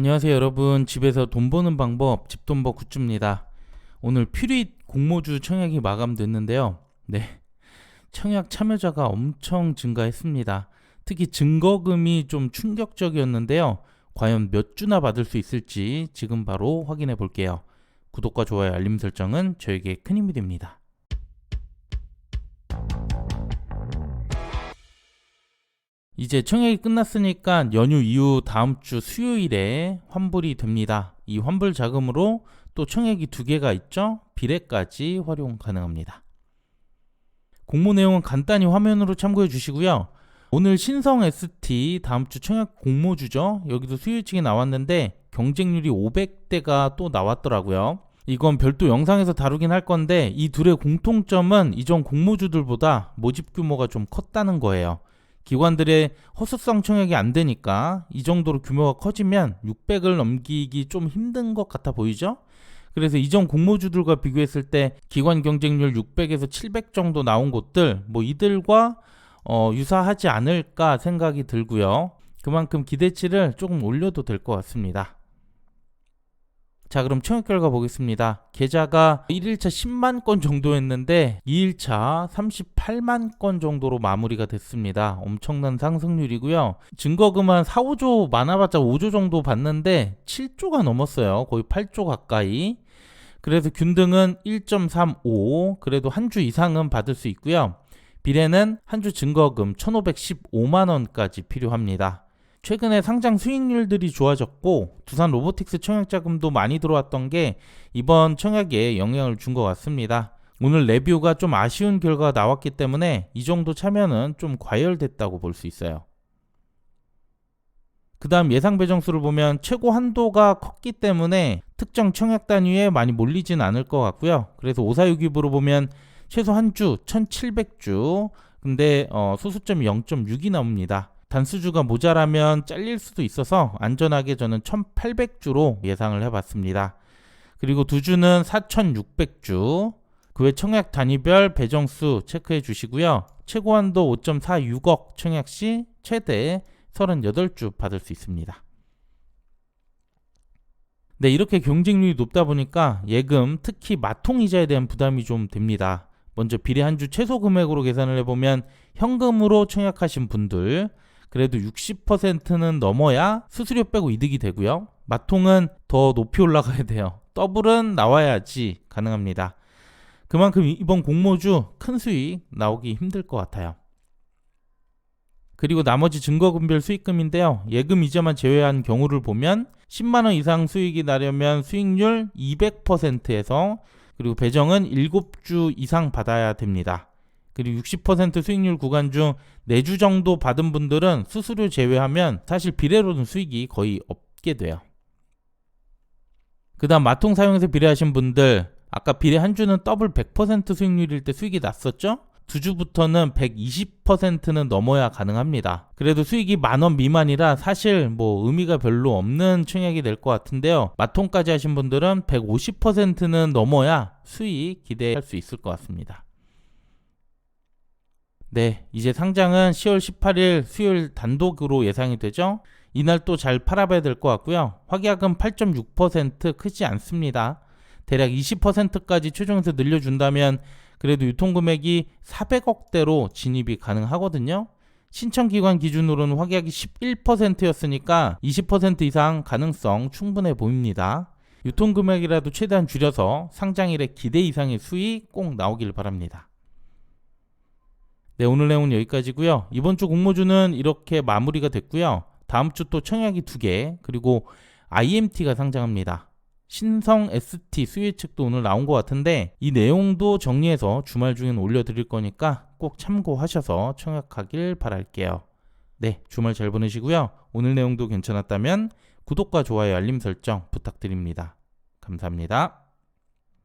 안녕하세요 여러분. 집에서 돈 버는 방법 집돈버 굿즈입니다. 오늘 퓨릿 공모주 청약이 마감됐는데요. 네. 청약 참여자가 엄청 증가했습니다. 특히 증거금이 좀 충격적이었는데요. 과연 몇 주나 받을 수 있을지 지금 바로 확인해 볼게요. 구독과 좋아요 알림 설정은 저에게 큰 힘이 됩니다 이제 청약이 끝났으니까 연휴 이후 다음 주 수요일에 환불이 됩니다. 이 환불 자금으로 또 청약이 두 개가 있죠. 비례까지 활용 가능합니다. 공모 내용은 간단히 화면으로 참고해 주시고요. 오늘 신성 ST 다음 주 청약 공모주죠. 여기도 수요일치게 나왔는데 경쟁률이 500대가 또 나왔더라고요. 이건 별도 영상에서 다루긴 할 건데 이 둘의 공통점은 이전 공모주들보다 모집 규모가 좀 컸다는 거예요. 기관들의 허수성 청약이 안 되니까 이 정도로 규모가 커지면 600을 넘기기 좀 힘든 것 같아 보이죠? 그래서 이전 공모주들과 비교했을 때 기관 경쟁률 600에서 700 정도 나온 곳들 뭐 이들과 어, 유사하지 않을까 생각이 들고요. 그만큼 기대치를 조금 올려도 될 것 같습니다. 자, 그럼 청약 결과 보겠습니다. 계좌가 1일차 10만 건 정도였는데 2일차 38만 건 정도로 마무리가 됐습니다. 엄청난 상승률이고요. 증거금 한 4, 5조 많아봤자 5조 정도 받는데 7조가 넘었어요. 거의 8조 가까이. 그래서 균등은 1.35 그래도 한 주 이상은 받을 수 있고요. 비례는 한 주 증거금 1,515만 원까지 필요합니다. 최근에 상장 수익률들이 좋아졌고 두산 로보틱스 청약 자금도 많이 들어왔던 게 이번 청약에 영향을 준 것 같습니다. 오늘 레뷰가 좀 아쉬운 결과가 나왔기 때문에 이 정도 참여는 좀 과열됐다고 볼 수 있어요. 그 다음 예상 배정수를 보면 최고 한도가 컸기 때문에 특정 청약 단위에 많이 몰리진 않을 것 같고요. 그래서 5462부로 보면 최소 한 주 1700주 근데 어, 소수점이 0.6이 나옵니다. 단수주가 모자라면 잘릴 수도 있어서 안전하게 저는 1800주로 예상을 해봤습니다. 그리고 두 주는 4600주. 그 외 청약 단위별 배정수 체크해 주시고요. 최고 한도 5.46억 청약 시 최대 38주 받을 수 있습니다. 네, 이렇게 경쟁률이 높다 보니까 예금, 특히 마통 이자에 대한 부담이 좀 됩니다. 먼저 비례 한 주 최소 금액으로 계산을 해보면 현금으로 청약하신 분들 그래도 60%는 넘어야 수수료 빼고 이득이 되고요. 마통은 더 높이 올라가야 돼요. 더블은 나와야지 가능합니다. 그만큼 이번 공모주 큰 수익 나오기 힘들 것 같아요. 그리고 나머지 증거금별 수익금인데요. 예금 이자만 제외한 경우를 보면 10만원 이상 수익이 나려면 수익률 200%에서 그리고 배정은 7주 이상 받아야 됩니다. 그리고 60% 수익률 구간 중 4주 정도 받은 분들은 수수료 제외하면 사실 비례로는 수익이 거의 없게 돼요. 그 다음 마통 사용해서 비례하신 분들 아까 비례 한 주는 더블 100% 수익률일 때 수익이 났었죠? 두 주부터는 120%는 넘어야 가능합니다. 그래도 수익이 만 원 미만이라 사실 뭐 의미가 별로 없는 청약이 될 것 같은데요. 마통까지 하신 분들은 150%는 넘어야 수익 기대할 수 있을 것 같습니다. 네, 이제 상장은 10월 18일 수요일 단독으로 예상이 되죠. 이날 또 잘 팔아봐야 될 것 같고요. 확약은 8.6% 크지 않습니다. 대략 20%까지 최종해서 늘려준다면 그래도 유통금액이 400억대로 진입이 가능하거든요. 신청기관 기준으로는 확약이 11%였으니까 20% 이상 가능성 충분해 보입니다. 유통금액이라도 최대한 줄여서 상장일에 기대 이상의 수익 꼭 나오길 바랍니다. 네, 오늘 내용은 여기까지고요. 이번 주 공모주는 이렇게 마무리가 됐고요. 다음 주 또 청약이 두 개, 그리고 IMT가 상장합니다. 신성 ST 수혜 측도 오늘 나온 것 같은데 이 내용도 정리해서 주말 중엔 올려드릴 거니까 꼭 참고하셔서 청약하길 바랄게요. 네, 주말 잘 보내시고요. 오늘 내용도 괜찮았다면 구독과 좋아요, 알림 설정 부탁드립니다. 감사합니다.